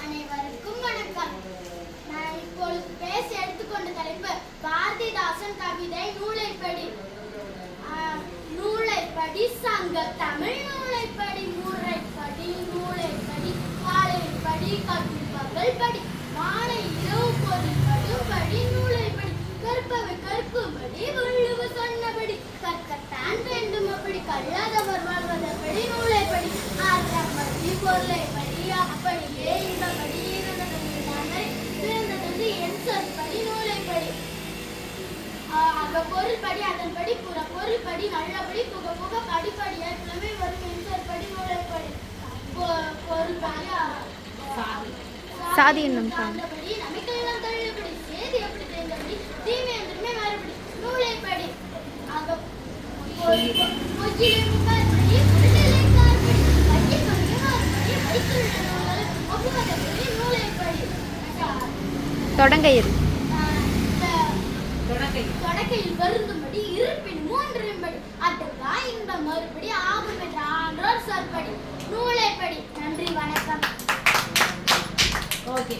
அனைவருக்கும் வணக்கம் நான் இப்பொழுது பேச எடுத்துக்கொண்ட தலைப்பு பாரதிதாசன் கவிதை நூலைப்படி. நூலைப்படி சங்க தமிழ் நூலைப்படி முறைப்படி நூலைப்படி காலைப்படி கல்வி பகல் படி மாலை இரவு பொருள் படும்படி நூலைப்படி கற்பவை கற்பும்படி வள்ளுவ சொன்னபடி கற்கத்தான் வேண்டும் அப்படி கல்லாதவர் வாழ்வதப்படி நூலைப்படி ஆற்றப்படி பொருளைப்படி அப்படியே இந்தபடி இருந்ததை பிறந்தது என் நூலைப்படி அக பொருள்படி அதன்படி புற பொருள்படி நல்லபடி புக புக படிப்படியாய் புலமை வரும் என் சொற்படி நூலைப்படி பொ- பொருள்படி சாதி என்னும் சாதி. சார்ந்தபடி நமக்கெல்லாம் தள்ளுபடி சேதி எப்படி தெரிந்தபடி தீமை என்றுமே மறுபடி நூலைப்படி ஆக பொய்- இந்த தொடக்கையில் வருந்தும்படி இருப்பின் மூன்றின்படி அட்டகா இந்த மறுபடி ஆகும் என்ற ஆன்றோர் சொற்படி. நூலைப்படி நன்றி வணக்கம். ஓகே